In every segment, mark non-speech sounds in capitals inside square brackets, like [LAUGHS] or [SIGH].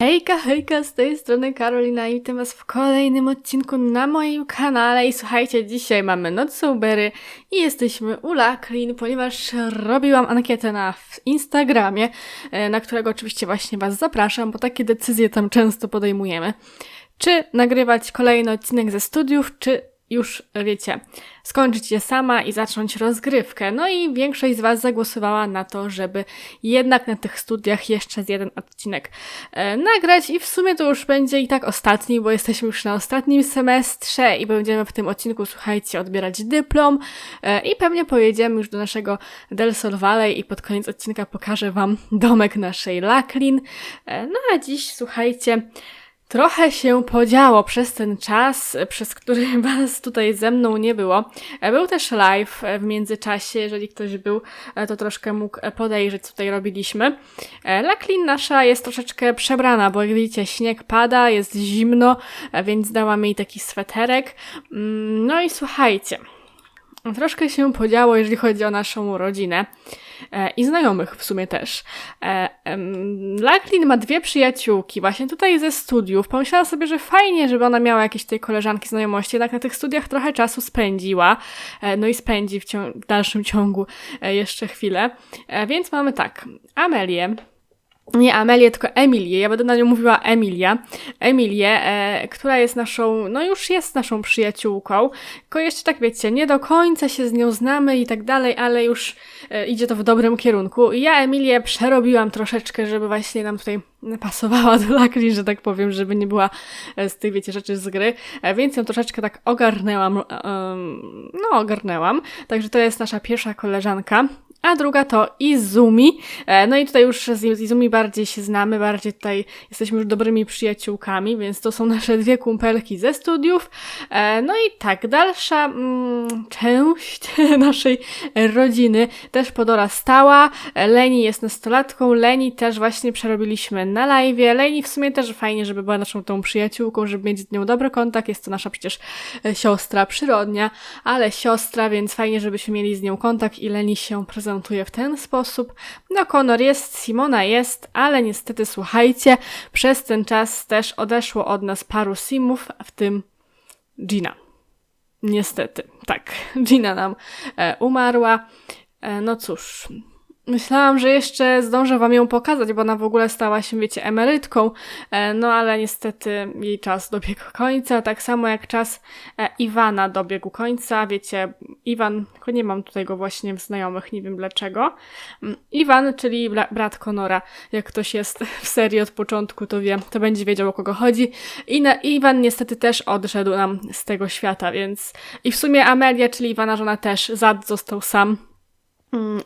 Hejka, hejka, z tej strony Karolina i witam was w kolejnym odcinku na moim kanale i słuchajcie, dzisiaj mamy noc sobery i jesteśmy u Laklin, ponieważ robiłam ankietę na Instagramie, e, na którego oczywiście właśnie was zapraszam, bo takie decyzje tam często podejmujemy. Czy nagrywać kolejny odcinek ze studiów, czy już, wiecie, skończyć je sama i zacząć rozgrywkę. No i większość z Was zagłosowała na to, żeby jednak na tych studiach jeszcze z jeden odcinek e, nagrać i w sumie to już będzie i tak ostatni, bo jesteśmy już na ostatnim semestrze i będziemy w tym odcinku, słuchajcie, odbierać dyplom e, i pewnie pojedziemy już do naszego Del Sol Valley i pod koniec odcinka pokażę Wam domek naszej Laklin. E, no a dziś, słuchajcie, Trochę się podziało przez ten czas, przez który [LAUGHS] Was tutaj ze mną nie było. Był też live w międzyczasie, jeżeli ktoś był, to troszkę mógł podejrzeć, co tutaj robiliśmy. Laklin nasza jest troszeczkę przebrana, bo jak widzicie, śnieg pada, jest zimno, więc dałam jej taki sweterek. Mm, no i słuchajcie, troszkę się podziało, jeżeli chodzi o naszą rodzinę. E, i znajomych w sumie też. E, Lacklin ma dwie przyjaciółki, właśnie tutaj ze studiów. Pomyślała sobie, że fajnie, żeby ona miała jakieś tej koleżanki, znajomości, jednak na tych studiach trochę czasu spędziła, e, no i spędzi w, w dalszym ciągu jeszcze chwilę. Więc mamy tak, Amelię, nie Amelię, tylko Emilię. Ja będę na nią mówiła Emilia. Emilię, e, która jest naszą, no już jest naszą przyjaciółką. Tylko jeszcze tak wiecie, nie do końca się z nią znamy i tak dalej, ale już e, idzie to w dobrym kierunku. I ja Emilię przerobiłam troszeczkę, żeby właśnie nam tutaj pasowała do lakli, że tak powiem, żeby nie była e, z tych, wiecie, rzeczy z gry, e, więc ją troszeczkę tak ogarnęłam, um, no ogarnęłam, także to jest nasza pierwsza koleżanka, a druga to Izumi. E, no i tutaj już z Izumi bardziej się znamy, bardziej tutaj jesteśmy już dobrymi przyjaciółkami, więc to są [LAUGHS] nasze dwie kumpelki ze studiów. E, no i tak, dalsza mm, część [LAUGHS] naszej rodziny też podorastała. E, Leni jest nastolatką, Leni też właśnie przerobiliśmy na live. Leni w sumie też fajnie, żeby była naszą tą przyjaciółką, żeby mieć z nią dobry kontakt. Jest to nasza przecież siostra przyrodnia, ale siostra, więc fajnie, żebyśmy mieli z nią kontakt i Leni się prezentuje prezentuje w ten sposób. No, Conor jest, Simona jest, ale niestety słuchajcie, przez ten czas też odeszło od nas paru simów, w tym Gina. Niestety, tak, [LAUGHS] Gina nam e, umarła. E, no cóż, Myślałam, że jeszcze zdążę wam ją pokazać, bo ona w ogóle stała się, wiecie, emerytką, e, no ale niestety jej czas dobiegł końca, tak samo jak czas e, Iwana dobiegł końca, wiecie, Iwan, tylko nie mam tutaj go właśnie w znajomych, nie wiem dlaczego. Mm, Iwan, czyli brat Konora, jak ktoś jest w serii od początku, to wie, to będzie wiedział o kogo chodzi. I na, Iwan niestety też odszedł nam z tego świata, więc i w sumie Amelia, czyli Iwana żona też, Zad został sam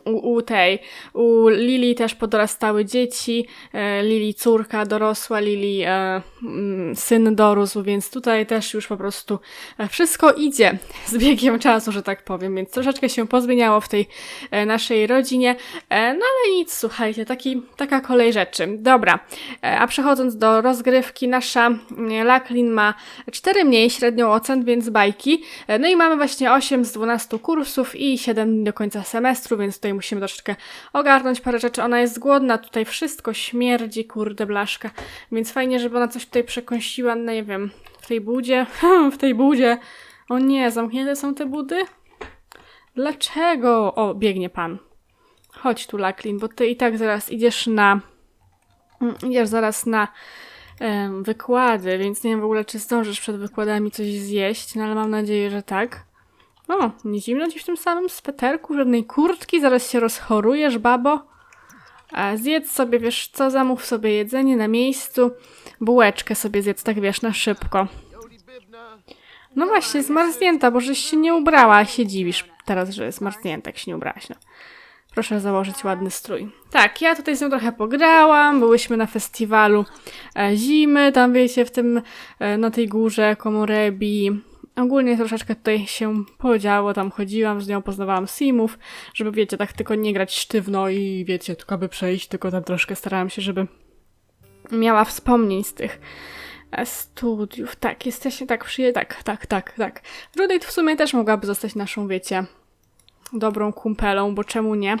u, u tej, u Lili też podorastały dzieci, e, Lili córka dorosła, Lili e, mm, syn dorósł, więc tutaj też już po prostu e, wszystko idzie [LAUGHS] z biegiem czasu, że tak powiem, więc troszeczkę się pozmieniało w tej e, naszej rodzinie, no ale nic, słuchajcie, taki, taka kolej rzeczy. Dobra, a przechodząc do rozgrywki, nasza mm, Laklin ma 4 mniej średnią ocen, więc bajki, no i mamy właśnie 8 z 12 kursów i 7 do końca semestru, więc tutaj musimy troszeczkę ogarnąć parę rzeczy. Ona jest głodna, tutaj wszystko śmierdzi, kurde blaszka, więc fajnie, żeby ona coś tutaj przekąsiła, no nie wiem, w tej budzie, [LAUGHS] w tej budzie. O nie, zamknięte są te budy? Dlaczego? O, biegnie pan. Chodź tu, Laklin, bo ty i tak zaraz idziesz na... Mm, idziesz zaraz na wykłady, więc nie wiem w ogóle, czy zdążysz przed wykładami coś zjeść, no ale mam nadzieję, że tak. O, nie zimno ci w tym samym sweterku, żadnej kurtki, zaraz się rozchorujesz, babo. A zjedz sobie, wiesz co, zamów sobie jedzenie na miejscu, bułeczkę sobie zjedz, tak wiesz, na szybko. No właśnie, zmarznięta, bo żeś się nie ubrała, a się dziwisz teraz, że zmarznięta, jak się nie ubrałaś, no. Proszę założyć ładny strój. Tak, ja tutaj z nią trochę pograłam, byłyśmy na festiwalu e, zimy, tam wiecie, w tym, e, na tej górze Komorebi, Ogólnie troszeczkę tutaj się podziało, tam chodziłam z nią, poznawałam simów, żeby wiecie, tak tylko nie grać sztywno i wiecie, tylko by przejść, tylko tam troszkę starałam się, żeby miała wspomnień z tych e, studiów. Tak, jesteśmy tak przyje... Tak, tak, tak, tak. Judith w sumie też mogłaby zostać naszą, wiecie, dobrą kumpelą, bo czemu nie?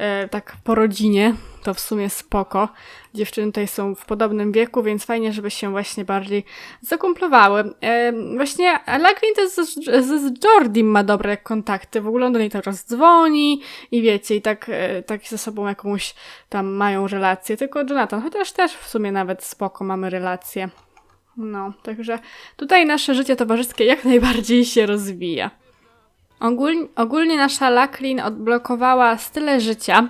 E, tak po rodzinie, to w sumie spoko. Dziewczyny tutaj są w podobnym wieku, więc fajnie, żeby się właśnie bardziej zakumplowały. E, właśnie Lagrin też z, z, Jordim ma dobre kontakty, w ogóle on do niej teraz dzwoni i wiecie, i tak, e, tak ze sobą jakąś tam mają relację, tylko Jonathan, chociaż też w sumie nawet spoko mamy relację. No, także tutaj nasze życie towarzyskie jak najbardziej się rozwija. Ogólnie, ogólnie nasza Laklin odblokowała style życia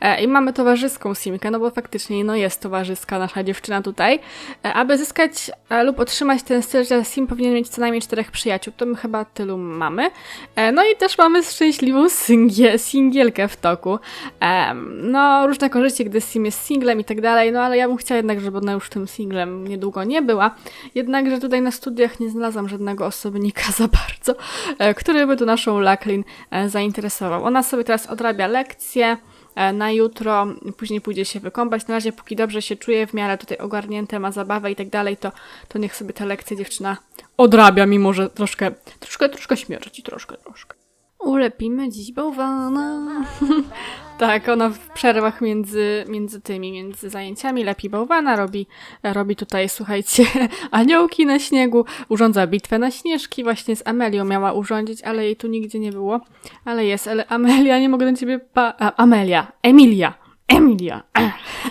e, i mamy towarzyską simkę, no bo faktycznie no jest towarzyska nasza dziewczyna tutaj. E, aby zyskać e, lub otrzymać ten styl życia sim powinien mieć co najmniej czterech przyjaciół, to my chyba tylu mamy. E, no i też mamy szczęśliwą singie, singielkę w toku. E, no różne korzyści, gdy sim jest singlem i tak dalej, no ale ja bym chciała jednak, żeby ona już tym singlem niedługo nie była. Jednakże tutaj na studiach nie znalazłam żadnego osobnika [LAUGHS] za bardzo, e, który by tu naszą Laklin e, zainteresował. Ona sobie teraz odrabia lekcje e, na jutro, później pójdzie się wykąpać. Na razie, póki dobrze się czuje, w miarę tutaj ogarnięte, ma zabawę i tak dalej, to, to niech sobie te lekcje dziewczyna odrabia, mimo że troszkę, troszkę, troszkę śmierci, troszkę, troszkę. Ulepimy dziś bałwana. [LAUGHS] tak, ona w przerwach między, między tymi, między zajęciami lepi bałwana, robi, robi tutaj, słuchajcie, [LAUGHS] aniołki na śniegu, urządza bitwę na śnieżki, właśnie z Amelią miała urządzić, ale jej tu nigdzie nie było. Ale jest, ale Amelia, nie mogę do ciebie pa... A, Amelia, Emilia, Emilia.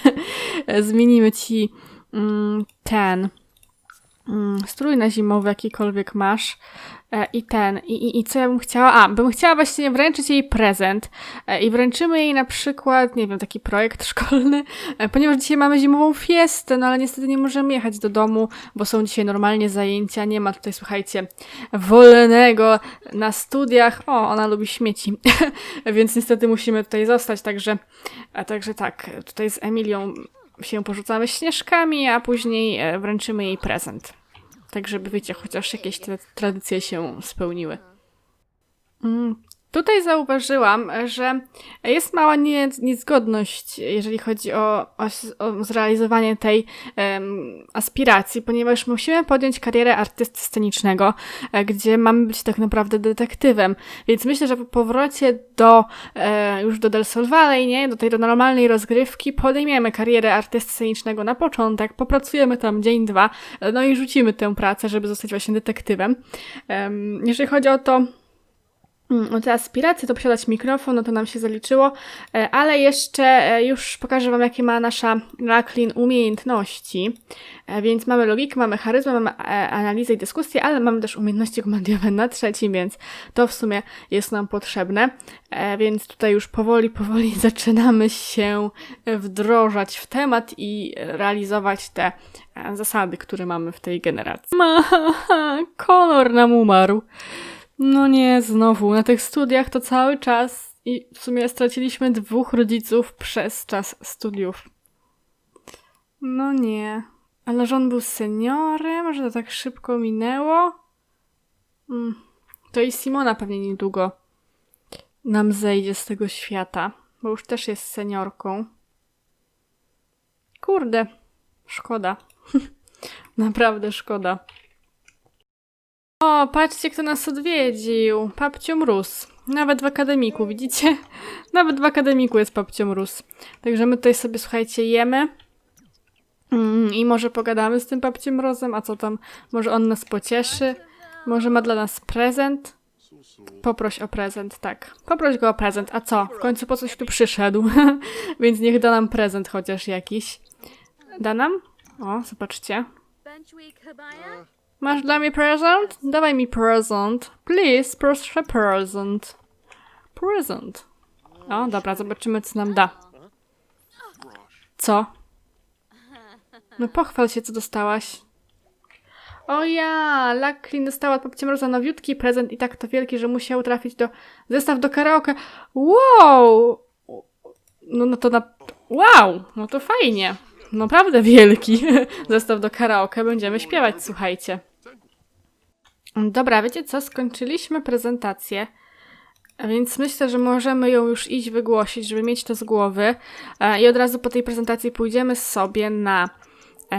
[LAUGHS] Zmienimy ci mm, ten strój na zimowy, jakikolwiek masz. E, I ten, i, i, i co ja bym chciała? A, bym chciała właśnie wręczyć jej prezent e, i wręczymy jej na przykład, nie wiem, taki projekt [LAUGHS] szkolny, e, ponieważ dzisiaj mamy zimową fiestę, no ale niestety nie możemy jechać do domu, bo są dzisiaj normalnie zajęcia, nie ma tutaj, słuchajcie, wolnego na studiach. O, ona lubi śmieci, [LAUGHS] więc niestety musimy tutaj zostać, także, także tak, tutaj z Emilią się porzucamy śnieżkami, a później e, wręczymy jej prezent. Tak, żeby wiecie, chociaż jakieś te tradycje się spełniły. Tutaj zauważyłam, że jest mała nie, niezgodność, jeżeli chodzi o, o, o zrealizowanie tej em, aspiracji, ponieważ musimy podjąć karierę artysty scenicznego, e, gdzie mamy być tak naprawdę detektywem. Więc myślę, że po powrocie do e, już do Del Sol Valley, nie, do tej do normalnej rozgrywki, podejmiemy karierę artysty scenicznego na początek, popracujemy tam dzień, dwa, no i rzucimy tę pracę, żeby zostać właśnie detektywem. Em, jeżeli chodzi o to, o te aspiracje, to posiadać mikrofon, no to nam się zaliczyło, e, ale jeszcze e, już pokażę Wam, jakie ma nasza Raklin umiejętności. E, Więc mamy logikę, mamy charyzmę, mamy analizę i dyskusję, ale mamy też umiejętności komandiowe na trzecim, więc to w sumie jest nam potrzebne. Więc tutaj już powoli, powoli [LAUGHS] zaczynamy się wdrożać w temat i realizować te zasady, które mamy w tej generacji. Ma, [LAUGHS] kolor nam umarł. No nie, znowu. Na tych studiach to cały czas i w sumie straciliśmy dwóch rodziców przez czas studiów. No nie. Ale że on był seniorem, że to tak szybko minęło? Mm. To i Simona pewnie niedługo nam zejdzie z tego świata, bo już też jest seniorką. Kurde, szkoda. [LAUGHS] Naprawdę szkoda. O, patrzcie, kto nas odwiedził. Papcio Mróz. Nawet w akademiku, widzicie? [LAUGHS] Nawet w akademiku jest Papcio Mróz. Także my tutaj sobie, słuchajcie, jemy. Mm, I może pogadamy z tym Papciem Mrozem, a co tam? Może on nas pocieszy? Może ma dla nas prezent? Poproś o prezent, tak. Poproś go o prezent. A co? W końcu po coś tu przyszedł. [LAUGHS] Więc niech da nam prezent chociaż jakiś. Da nam? O, zobaczcie. Masz dla mnie prezent? Dawaj mi prezent. Please, proszę prezent. Prezent. O, dobra, zobaczymy, co nam da. Co? No pochwal się, co dostałaś. O ja, Laklin dostała od Papcia Mroza nowiutki prezent i tak to wielki, że musiał trafić do... Zestaw do karaoke. Wow! No, no to na... Wow! No to fajnie. Naprawdę wielki [LAUGHS] zestaw do karaoke. Będziemy śpiewać, słuchajcie. Dobra, wiecie co? Skończyliśmy prezentację. Więc myślę, że możemy ją już iść wygłosić, żeby mieć to z głowy. E, I od razu po tej prezentacji pójdziemy sobie na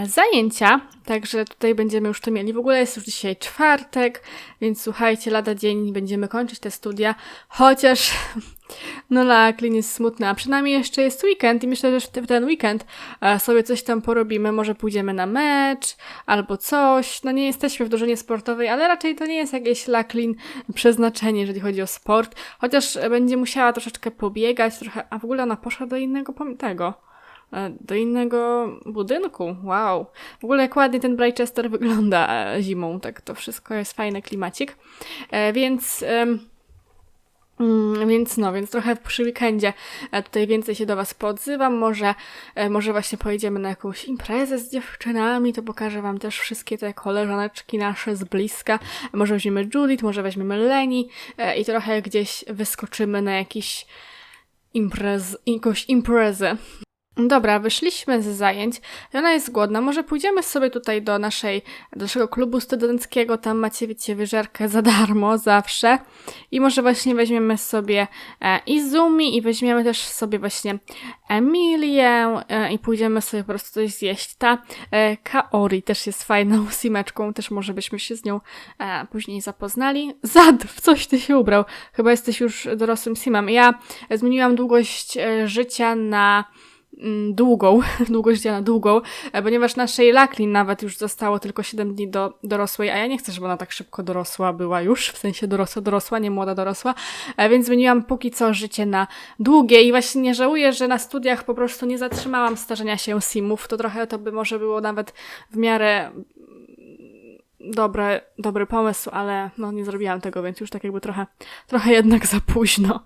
zajęcia, także tutaj będziemy już to mieli. W ogóle jest już dzisiaj czwartek, więc słuchajcie, lada dzień będziemy kończyć te studia, chociaż [LAUGHS] no la klin jest smutna, a przynajmniej jeszcze jest weekend i myślę, że w te- w ten weekend e, sobie coś tam porobimy, może pójdziemy na mecz albo coś. No nie jesteśmy w drużynie sportowej, ale raczej to nie jest jakieś la klin przeznaczenie, jeżeli chodzi o sport, chociaż e, będzie musiała troszeczkę pobiegać, trochę, a w ogóle ona poszła do innego tego e, do innego budynku. Wow. W ogóle jak ładnie ten Bridgechester wygląda e, zimą, tak to wszystko jest fajny klimacik. E, więc. Mm, więc no, więc trochę przy weekendzie e, tutaj więcej się do Was podzywam. Może, e, może właśnie pojedziemy na jakąś imprezę z dziewczynami, to pokażę Wam też wszystkie te koleżaneczki nasze z bliska. Może weźmiemy Judith, może weźmiemy Leni e, i trochę gdzieś wyskoczymy na jakiś imprez, jakąś imprezę. Dobra, wyszliśmy z zajęć i ona jest głodna. Może pójdziemy sobie tutaj do naszej, do naszego klubu studenckiego, tam macie, wiecie, wyżerkę za darmo zawsze. I może właśnie weźmiemy sobie e, Izumi i weźmiemy też sobie właśnie Emilię e, i pójdziemy sobie po prostu coś zjeść. Ta e, Kaori też jest fajną [LAUGHS] simeczką, też może byśmy się z nią e, później zapoznali. Zad, w coś ty się ubrał. Chyba jesteś już dorosłym simem. Ja zmieniłam długość e, życia na długą, [LAUGHS] długość życia na długą, e, ponieważ naszej Laklin nawet już zostało tylko 7 dni do dorosłej, a ja nie chcę, żeby ona tak szybko dorosła była już, w sensie dorosła, dorosła, nie młoda dorosła, e, więc zmieniłam póki co życie na długie i właśnie nie żałuję, że na studiach po prostu nie zatrzymałam starzenia się simów, to trochę to by może było nawet w miarę mm, dobre, dobry pomysł, ale no nie zrobiłam tego, więc już tak jakby trochę, trochę jednak za późno.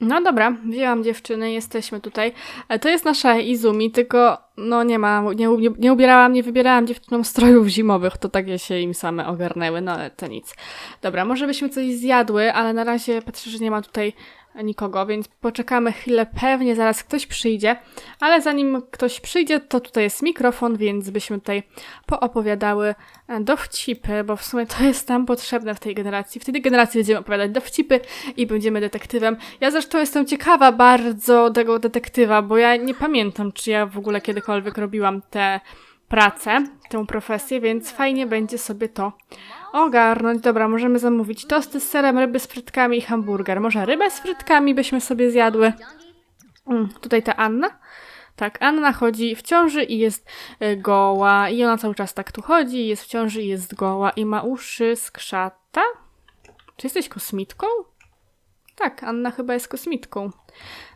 No dobra, wzięłam dziewczyny, jesteśmy tutaj. E, To jest nasza Izumi, tylko no nie ma, nie, nie, nie ubierałam, nie wybierałam dziewczynom strojów zimowych, to takie się im same ogarnęły, no ale to nic. Dobra, może byśmy coś zjadły, ale na razie patrzę, że nie ma tutaj nikogo, więc poczekamy chwilę, pewnie zaraz ktoś przyjdzie, ale zanim ktoś przyjdzie, to tutaj jest mikrofon, więc byśmy tutaj poopowiadały e, dowcipy, bo w sumie to jest nam potrzebne w tej generacji. W tej generacji będziemy opowiadać dowcipy i będziemy detektywem. Ja zresztą jestem ciekawa bardzo tego detektywa, bo ja nie pamiętam, czy ja w ogóle kiedykolwiek robiłam tę pracę, tę profesję, więc fajnie będzie sobie to ogarnąć. Dobra, możemy zamówić tosty z serem, ryby z frytkami i hamburger. Może rybę z frytkami byśmy sobie zjadły. Mm, tutaj ta Anna. Tak, Anna chodzi w ciąży i jest y, goła. I ona cały czas tak tu chodzi, jest w ciąży i jest goła. I ma uszy skrzata. Czy jesteś kosmitką? Tak, Anna chyba jest kosmitką.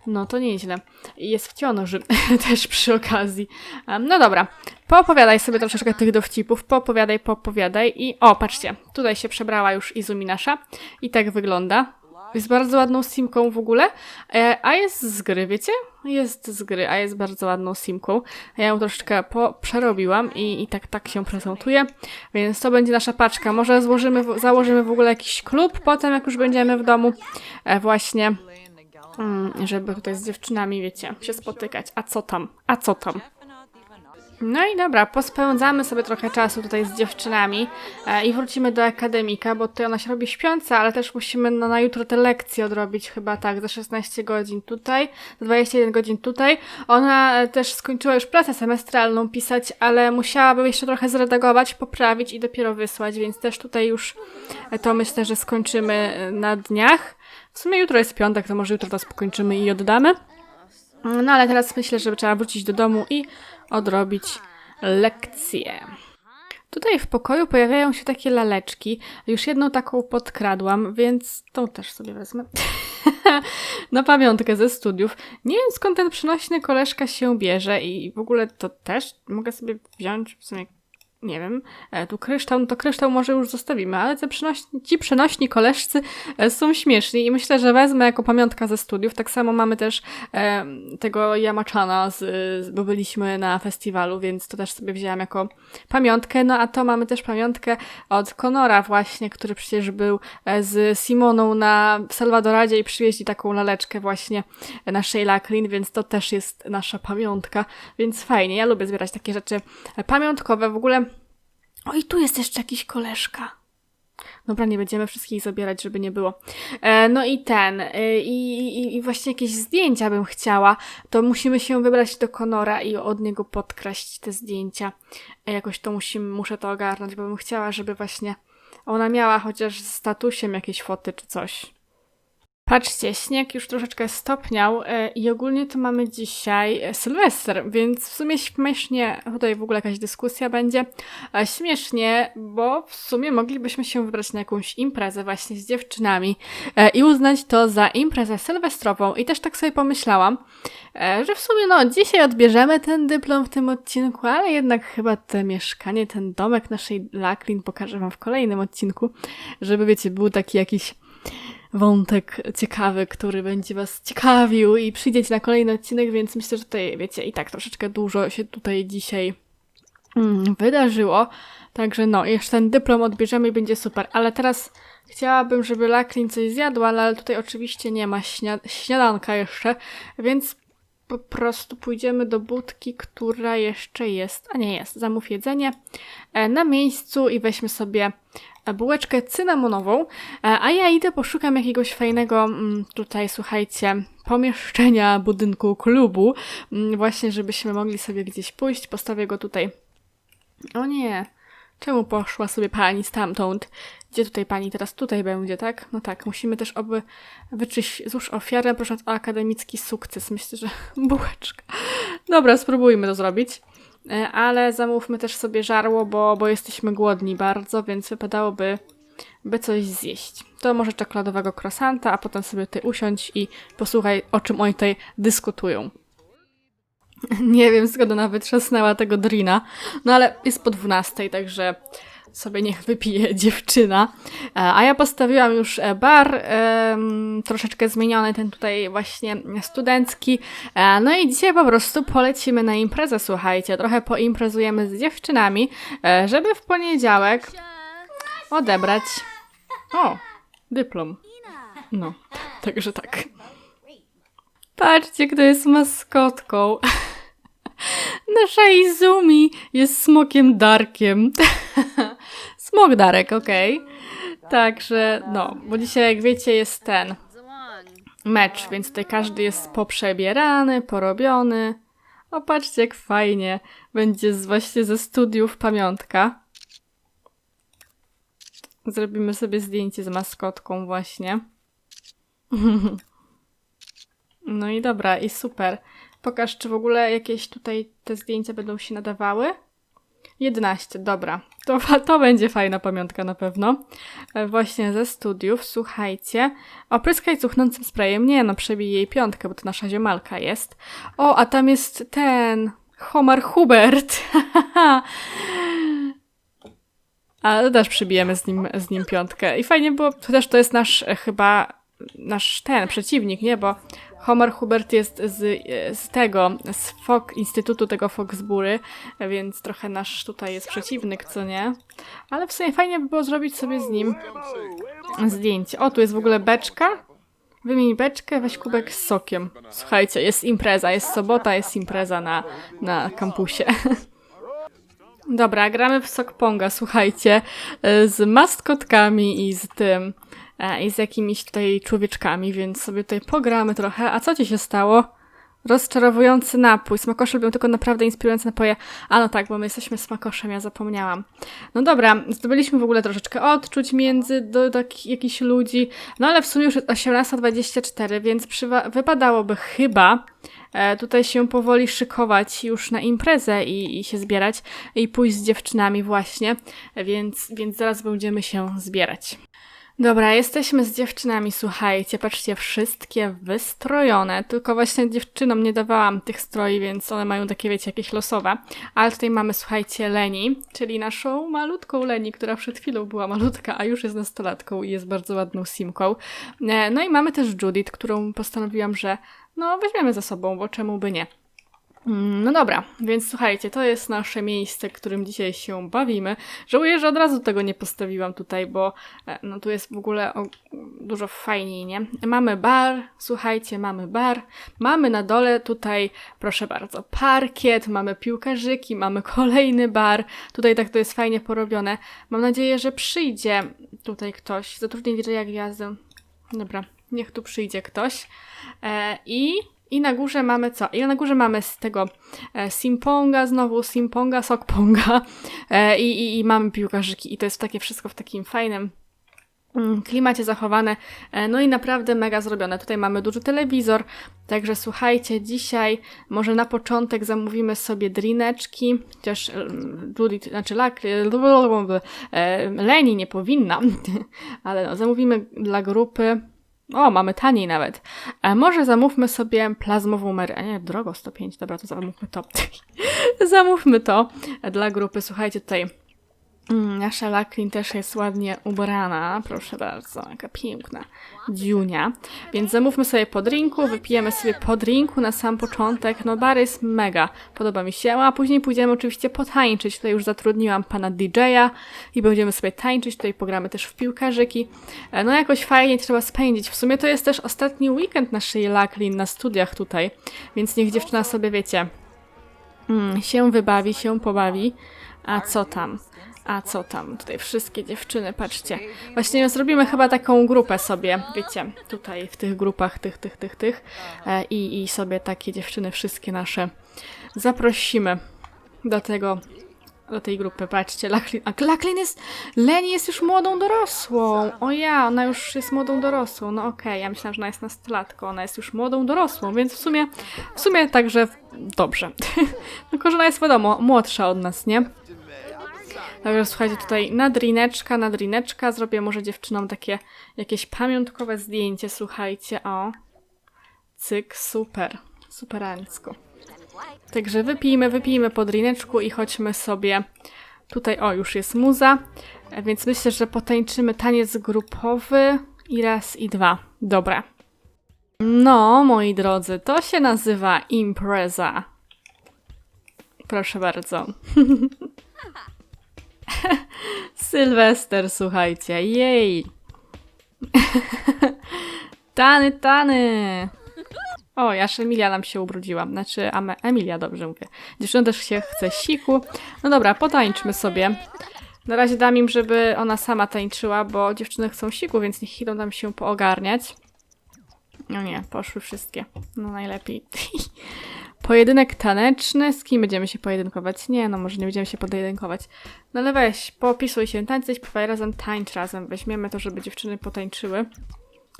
No to nieźle. Jest w ciąży [LAUGHS] też przy okazji. Em, No dobra, poopowiadaj sobie troszeczkę tych dowcipów, poopowiadaj, poopowiadaj i o, patrzcie, tutaj się przebrała już Izumi nasza i tak wygląda. Jest bardzo ładną simką w ogóle, e, a jest z gry, wiecie? Jest z gry, a jest bardzo ładną simką. Ja ją troszeczkę przerobiłam i, i tak, tak się prezentuje, więc to będzie nasza paczka. Może złożymy, założymy w ogóle jakiś klub potem, jak już będziemy w domu, e, właśnie, mm, żeby tutaj z dziewczynami, wiecie, się spotykać. A co tam? A co tam? No i dobra, pospędzamy sobie trochę czasu tutaj z dziewczynami e, i wrócimy do akademika, bo tutaj ona się robi śpiąca, ale też musimy no, na jutro te lekcje odrobić chyba tak, za 16 godzin tutaj, za 21 godzin tutaj. Ona e, też skończyła już pracę semestralną pisać, ale musiałaby jeszcze trochę zredagować, poprawić i dopiero wysłać, więc też tutaj już e, to myślę, że skończymy e, na dniach. W sumie jutro jest piątek, to może jutro to skończymy i oddamy. No ale teraz myślę, że trzeba wrócić do domu i odrobić lekcje. Tutaj w pokoju pojawiają się takie laleczki. Już jedną taką podkradłam, więc tą też sobie wezmę. [LAUGHS] Na pamiątkę ze studiów. Nie wiem skąd ten przynośny koleżka się bierze i w ogóle to też mogę sobie wziąć w sumie. Nie wiem, e, tu kryształ, no to kryształ może już zostawimy, ale te przynośni, ci przynośni koleżcy e, są śmieszni i myślę, że wezmę jako pamiątka ze studiów. Tak samo mamy też e, tego Yamaczana, z, bo byliśmy na festiwalu, więc to też sobie wzięłam jako pamiątkę. No a to mamy też pamiątkę od Conora właśnie, który przecież był e, z Simoną na Salvadoradzie i przywieźli taką laleczkę właśnie na Sheila Clean, więc to też jest nasza pamiątka, więc fajnie. Ja lubię zbierać takie rzeczy pamiątkowe. W ogóle Oj, tu jest jeszcze jakiś koleżka. Dobra, nie będziemy wszystkich zabierać, żeby nie było. E, no i ten, e, i, i, i właśnie jakieś zdjęcia bym chciała, to musimy się wybrać do Konora i od niego podkraść te zdjęcia. E, jakoś to musimy, muszę to ogarnąć, bo bym chciała, żeby właśnie ona miała chociaż z statusem jakieś foty czy coś. Patrzcie, śnieg już troszeczkę stopniał e, i ogólnie to mamy dzisiaj e, Sylwester, więc w sumie śmiesznie, tutaj w ogóle jakaś dyskusja będzie, e, śmiesznie, bo w sumie moglibyśmy się wybrać na jakąś imprezę właśnie z dziewczynami i uznać to za imprezę sylwestrową. I też tak sobie pomyślałam, że w sumie no dzisiaj odbierzemy ten dyplom w tym odcinku, ale jednak chyba to mieszkanie, ten domek naszej Laklin pokażę wam w kolejnym odcinku, żeby wiecie, był taki jakiś wątek ciekawy, który będzie Was ciekawił i przyjdziecie na kolejny odcinek, więc myślę, że tutaj, wiecie, i tak troszeczkę dużo się tutaj dzisiaj mm, wydarzyło. Także no, jeszcze ten dyplom odbierzemy i będzie super. Ale teraz chciałabym, żeby Laklin coś zjadła, ale tutaj oczywiście nie ma śnia śniadanka jeszcze, więc po prostu pójdziemy do budki, która jeszcze jest, a nie jest, zamów jedzenie e, na miejscu i weźmy sobie bułeczkę cynamonową, e, a ja idę poszukam jakiegoś fajnego mm, tutaj, słuchajcie, pomieszczenia budynku klubu, mm, właśnie żebyśmy mogli sobie gdzieś pójść. Postawię go tutaj. O nie, czemu poszła sobie pani stamtąd? Gdzie tutaj pani teraz tutaj będzie, tak? No tak, musimy też oby wyczyść złóż ofiarę, prosząc o akademicki sukces. Myślę, że [LAUGHS] bułeczka. Dobra, spróbujmy to zrobić. E, ale zamówmy też sobie żarło, bo, bo jesteśmy głodni bardzo, więc wypadałoby by coś zjeść. To może czekoladowego croissanta, a potem sobie tutaj usiąść i posłuchaj, o czym oni tutaj dyskutują. [LAUGHS] Nie wiem, skąd ona wytrzasnęła tego drina, no ale jest po 12, także sobie niech wypije [LAUGHS] dziewczyna. E, A ja postawiłam już e, bar, troszeczkę zmieniony, ten tutaj właśnie studencki. E, No i dzisiaj po prostu polecimy na imprezę, słuchajcie. Trochę poimprezujemy z dziewczynami, żeby w poniedziałek odebrać. O, dyplom. No, także tak. Patrzcie, kto jest maskotką. [LAUGHS] Nasza Izumi jest smokiem Darkiem. [LAUGHS] [LAUGHS] Smok Darek, okej. Także, no, bo dzisiaj, jak wiecie, jest ten mecz, więc tutaj każdy jest poprzebierany, porobiony. O, patrzcie, jak fajnie. Będzie z, właśnie ze studiów pamiątka. Zrobimy sobie zdjęcie z maskotką właśnie. [LAUGHS] No i dobra, i super. Pokaż, czy w ogóle jakieś tutaj te zdjęcia będą się nadawały. 11, dobra. To, [LAUGHS] to będzie fajna pamiątka na pewno. E, Właśnie ze studiów, słuchajcie. Opryskaj cuchnącym sprayem. Nie no, przebij jej piątkę, bo to nasza ziomalka jest. O, a tam jest ten... Homar Hubert. [LAUGHS] Ale też przybijemy z nim, z nim piątkę. I fajnie było, chociaż to jest nasz e, chyba, nasz ten przeciwnik, nie? Bo Homer Hubert jest z, z tego, z Fok, Instytutu tego Foxbury, więc trochę nasz tutaj jest przeciwnik, co nie? Ale w sumie fajnie by było zrobić sobie z nim zdjęcie. O, tu jest w ogóle beczka. Wymień beczkę, weź kubek z sokiem. Słuchajcie, jest impreza, jest sobota, jest impreza na, na kampusie. [LAUGHS] Dobra, gramy w sok ponga, słuchajcie, z maskotkami i z tym, i z jakimiś tutaj człowieczkami, więc sobie tutaj pogramy trochę. A co ci się stało? Rozczarowujący napój. Smakosze lubią tylko naprawdę inspirujące napoje. A no tak, bo my jesteśmy smakoszem, ja zapomniałam. No dobra, zdobyliśmy w ogóle troszeczkę odczuć między do, do jakich- jakichś ludzi. No ale w sumie już jest 18.24, więc wypadałoby chyba e, tutaj się powoli szykować już na imprezę i, i się zbierać i pójść z dziewczynami właśnie, więc, więc zaraz będziemy się zbierać. Dobra, jesteśmy z dziewczynami, słuchajcie, patrzcie, wszystkie wystrojone, tylko właśnie dziewczynom nie dawałam tych stroi, więc one mają takie, wiecie, jakieś losowe. Ale tutaj mamy, słuchajcie, Leni, czyli naszą malutką Leni, która przed chwilą była malutka, a już jest nastolatką i jest bardzo ładną simką. E, No i mamy też Judith, którą postanowiłam, że no weźmiemy ze sobą, bo czemu by nie. Mm, No dobra, więc słuchajcie, to jest nasze miejsce, którym dzisiaj się bawimy. Żałuję, że od razu tego nie postawiłam tutaj, bo e, no tu jest w ogóle o, dużo fajniej, nie? Mamy bar, słuchajcie, mamy bar. Mamy na dole tutaj, proszę bardzo, parkiet, mamy piłkarzyki, mamy kolejny bar. Tutaj tak to jest fajnie porobione. Mam nadzieję, że przyjdzie tutaj ktoś. Zatrudnię DJ Gwiazdę. Dobra, niech tu przyjdzie ktoś. E, I i na górze mamy co? I na górze mamy z tego e, simponga, znowu simponga, sokponga e, i, i, i mamy piłkarzyki. I to jest takie wszystko w takim fajnym mm, klimacie zachowane. E, no i naprawdę mega zrobione. Tutaj mamy duży telewizor, także słuchajcie, dzisiaj może na początek zamówimy sobie drineczki, chociaż Judy, znaczy lak, Leni nie powinna, [LAUGHS] ale no, zamówimy dla grupy o, mamy taniej nawet. A może zamówmy sobie plazmową Mary. A nie, drogo 105. Dobra, to zamówmy to. [LAUGHS] zamówmy to dla grupy. Słuchajcie, tutaj nasza Laklin też jest ładnie ubrana. Proszę bardzo, jaka piękna dziunia. Więc zamówmy sobie po drinku, wypijemy sobie po drinku na sam początek. No bar jest mega, podoba mi się. A później pójdziemy oczywiście potańczyć. Tutaj już zatrudniłam pana DJ-a i będziemy sobie tańczyć. Tutaj pogramy też w piłkarzyki. E, No jakoś fajnie trzeba spędzić. W sumie to jest też ostatni weekend naszej Laklin na studiach tutaj, więc niech dziewczyna sobie, wiecie, mm, się wybawi, się pobawi. A co tam? A co tam? Tutaj wszystkie dziewczyny, patrzcie. Właśnie zrobimy chyba taką grupę sobie, wiecie, tutaj w tych grupach, tych, tych, tych, tych. E, I, I sobie takie dziewczyny wszystkie nasze zaprosimy do tego, do tej grupy. Patrzcie, Laklin, a Laklin jest, Leni jest już młodą dorosłą. O ja, ona już jest młodą dorosłą. No okej, ja myślałam, że ona jest nastolatką, ona jest już młodą dorosłą, więc w sumie, w sumie także dobrze. [LAUGHS] Tylko, że ona jest wiadomo, młodsza od nas, nie? Także słuchajcie, tutaj nadrineczka, nadrineczka. Zrobię może dziewczynom takie jakieś pamiątkowe zdjęcie, słuchajcie, o. Cyk, super. Superancko. Także wypijmy, wypijmy po drineczku i chodźmy sobie. Tutaj, o, już jest muza, więc myślę, że potańczymy taniec grupowy i raz, i dwa. Dobra. No, moi drodzy, to się nazywa impreza. Proszę bardzo. [LAUGHS] [LAUGHS] Sylwester, słuchajcie, jej! [LAUGHS] tany, tany! O, aż Emilia nam się ubrudziła. Znaczy, Ame- Emilia, dobrze mówię. Dziewczyna też się chce siku. No dobra, potańczmy sobie. Na razie dam im, żeby ona sama tańczyła, bo dziewczyny chcą siku, więc niech idą tam się poogarniać. No nie, poszły wszystkie. No najlepiej. [LAUGHS] Pojedynek taneczny. Z kim będziemy się pojedynkować? Nie, no może nie będziemy się pojedynkować. No ale weź, popisuj się, tańczyć, śpiewaj razem, tańcz razem. Weźmiemy to, żeby dziewczyny potańczyły.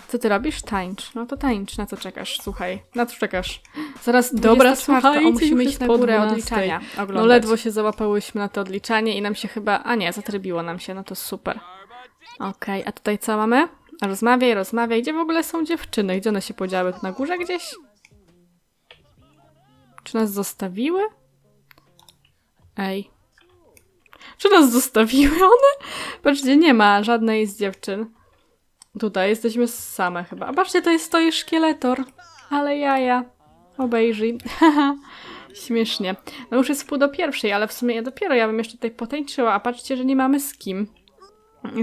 Co ty robisz? Tańcz. No to tańcz. Na co czekasz? Słuchaj. Na co czekasz? Zaraz, dobra, 24, słuchaj, musimy iść na górę 12. odliczania oglądać. No ledwo się załapałyśmy na to odliczanie i nam się chyba... A nie, zatrybiło nam się, no to super. Okej, a tutaj co mamy? Rozmawiaj, rozmawiaj. Gdzie w ogóle są dziewczyny? Gdzie one się podziały? Na górze gdzieś? Czy nas zostawiły? Ej. Czy nas zostawiły one? Patrzcie, nie ma żadnej z dziewczyn. Tutaj jesteśmy same chyba. A patrzcie, to jest stoi szkieletor. Ale jaja. Obejrzyj. [LAUGHS] Śmiesznie. No już jest pół do pierwszej, ale w sumie ja dopiero ja bym jeszcze tutaj potańczyła, a patrzcie, że nie mamy z kim.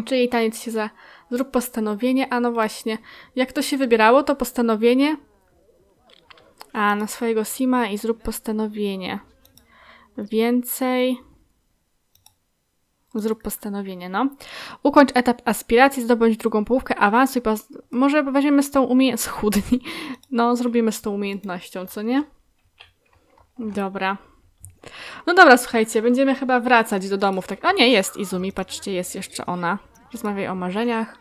Czyli taniec się za... Zrób postanowienie, a no właśnie. Jak to się wybierało, to postanowienie... A, na swojego Sima i zrób postanowienie. Więcej... Zrób postanowienie, no. Ukończ etap aspiracji, zdobądź drugą połówkę, awansuj. Pas... Może weźmiemy z tą umiejętnością. [LAUGHS] Schudni. No, zrobimy z tą umiejętnością, co nie? Dobra. No dobra, słuchajcie, będziemy chyba wracać do domów. Tak... A nie, jest Izumi, patrzcie, jest jeszcze ona. Rozmawiaj o marzeniach.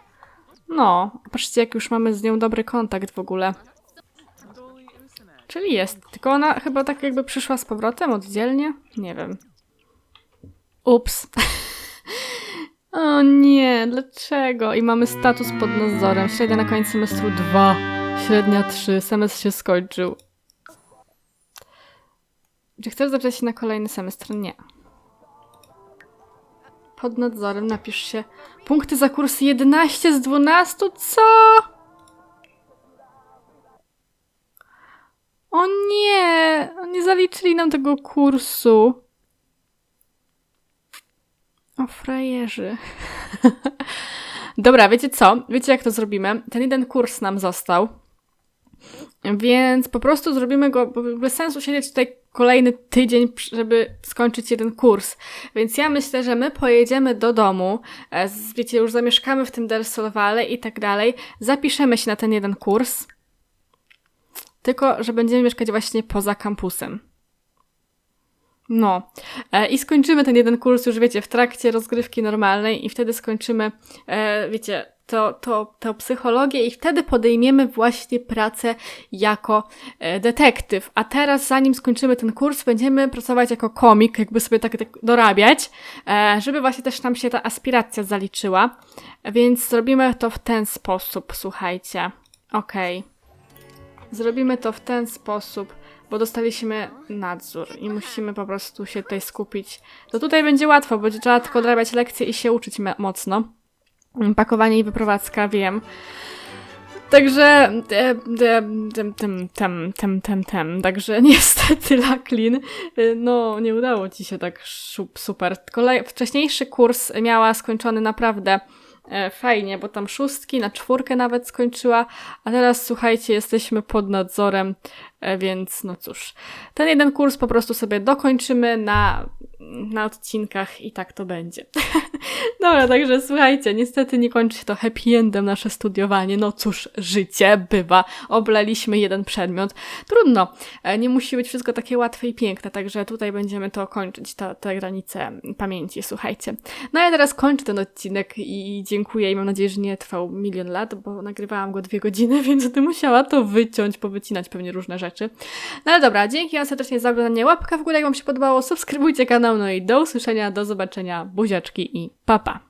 No, patrzcie, jak już mamy z nią dobry kontakt w ogóle. Czyli jest. Tylko ona chyba tak jakby przyszła z powrotem oddzielnie? Nie wiem. Ups. [LAUGHS] o nie, dlaczego? I mamy status pod nadzorem. Średnia na koniec semestru 2. Średnia 3. Semestr się skończył. Czy chcesz zapisać się na kolejny semestr? Nie. Pod nadzorem napisz się. Punkty za kurs 11 z 12? Co? O nie! Nie zaliczyli nam tego kursu. O frajerzy. [LAUGHS] Dobra, wiecie co? Wiecie jak to zrobimy? Ten jeden kurs nam został. Więc po prostu zrobimy go, bo bez sensu siedzieć tutaj kolejny tydzień, żeby skończyć jeden kurs. Więc ja myślę, że my pojedziemy do domu, e, wiecie, już zamieszkamy w tym Del Sol Valley i tak dalej, zapiszemy się na ten jeden kurs, tylko, że będziemy mieszkać właśnie poza kampusem. No. E, I skończymy ten jeden kurs już, wiecie, w trakcie rozgrywki normalnej i wtedy skończymy, e, wiecie, to, to, to psychologię i wtedy podejmiemy właśnie pracę jako e, detektyw. A teraz, zanim skończymy ten kurs, będziemy pracować jako komik, jakby sobie tak, tak dorabiać, żeby właśnie też nam się ta aspiracja zaliczyła. Więc zrobimy to w ten sposób, słuchajcie. Okej. Zrobimy to w ten sposób, bo dostaliśmy nadzór i musimy po prostu się tutaj skupić. To tutaj będzie łatwo, bo trzeba tylko odrabiać lekcje i się uczyć mocno. Mm, Pakowanie i wyprowadzka, wiem. Także e, e, tem, tem, tem, tem, tem. Także [LAUGHS] niestety Laklin, e, no nie udało ci się tak super. Kolej, wcześniejszy kurs miała skończony naprawdę e, fajnie, bo tam szóstki na czwórkę nawet skończyła, a teraz słuchajcie, jesteśmy pod nadzorem, e, więc no cóż. Ten jeden kurs po prostu sobie dokończymy na, na odcinkach i tak to będzie. [LAUGHS] Dobra, także słuchajcie, niestety nie kończy się to happy endem nasze studiowanie. No cóż, życie bywa. Oblaliśmy jeden przedmiot. Trudno, e, nie musi być wszystko takie łatwe i piękne, także tutaj będziemy to kończyć, to, te granice pamięci, słuchajcie. No ja teraz kończę ten odcinek i dziękuję i mam nadzieję, że nie trwał milion lat, bo nagrywałam go dwie godziny, [LAUGHS] więc będę musiała to wyciąć, powycinać pewnie różne rzeczy. No ale dobra, dzięki wam serdecznie za oglądanie, łapka w górę jak wam się podobało, subskrybujcie kanał, no i do usłyszenia, do zobaczenia, buziaczki i papa. Pa.